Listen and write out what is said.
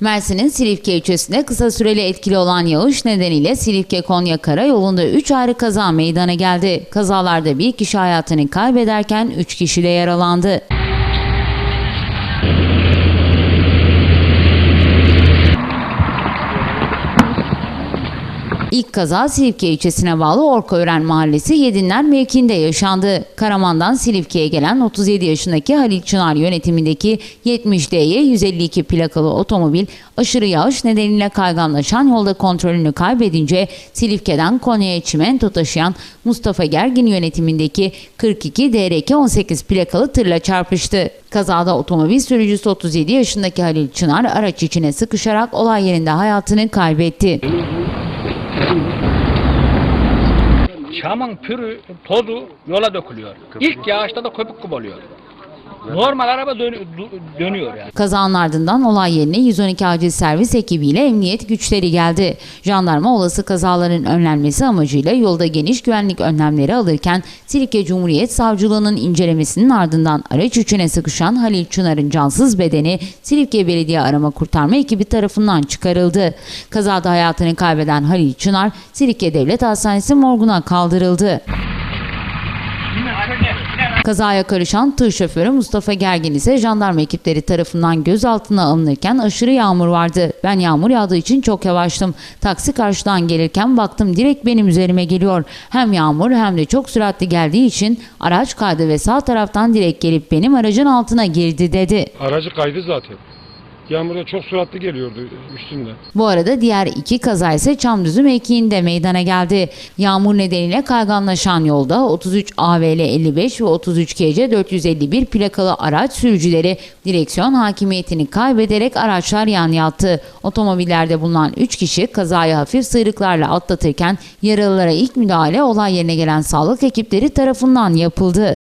Mersin'in Silifke ilçesinde kısa süreli etkili olan yağış nedeniyle Silifke-Konya Karayolu'nda 3 ayrı kaza meydana geldi. Kazalarda bir kişi hayatını kaybederken 3 kişi de yaralandı. İlk kaza Silifke ilçesine bağlı Orkaören Mahallesi Yedinler mevkiinde yaşandı. Karaman'dan Silifke'ye gelen 37 yaşındaki Halil Çınar yönetimindeki 70D'ye 152 plakalı otomobil aşırı yağış nedeniyle kayganlaşan yolda kontrolünü kaybedince Silifke'den Konya'ya çimento taşıyan Mustafa Gergin yönetimindeki 42 DRK 18 plakalı tırla çarpıştı. Kazada otomobil sürücüsü 37 yaşındaki Halil Çınar araç içine sıkışarak olay yerinde hayatını kaybetti. Çamın pürü, tozu yola dökülüyor. İlk yağışta da köpük gibi oluyor. Normal araba dön- dö- dönüyor yani. Kazanın ardından olay yerine 112 acil servis ekibiyle emniyet güçleri geldi. Jandarma olası kazaların önlenmesi amacıyla yolda geniş güvenlik önlemleri alırken Silifke Cumhuriyet Savcılığı'nın incelemesinin ardından araç içine sıkışan Halil Çınar'ın cansız bedeni Silifke Belediye Arama Kurtarma ekibi tarafından çıkarıldı. Kazada hayatını kaybeden Halil Çınar Silifke Devlet Hastanesi morguna kaldırıldı. Kazaya karışan tır şoförü Mustafa Gergin ise jandarma ekipleri tarafından gözaltına alınırken aşırı yağmur vardı. Ben yağmur yağdığı için çok yavaştım. Taksi karşıdan gelirken baktım direkt benim üzerime geliyor. Hem yağmur hem de çok süratli geldiği için araç kaydı ve sağ taraftan direkt gelip benim aracın altına girdi dedi. Aracı kaydı zaten. Yağmurda çok süratli geliyordu üstünde. Bu arada diğer iki kaza ise Çamdüzü mevkiinde meydana geldi. Yağmur nedeniyle kayganlaşan yolda 33 AVL 55 ve 33 KC 451 plakalı araç sürücüleri direksiyon hakimiyetini kaybederek araçlar yan yattı. Otomobillerde bulunan 3 kişi kazayı hafif sıyrıklarla atlatırken yaralılara ilk müdahale olay yerine gelen sağlık ekipleri tarafından yapıldı.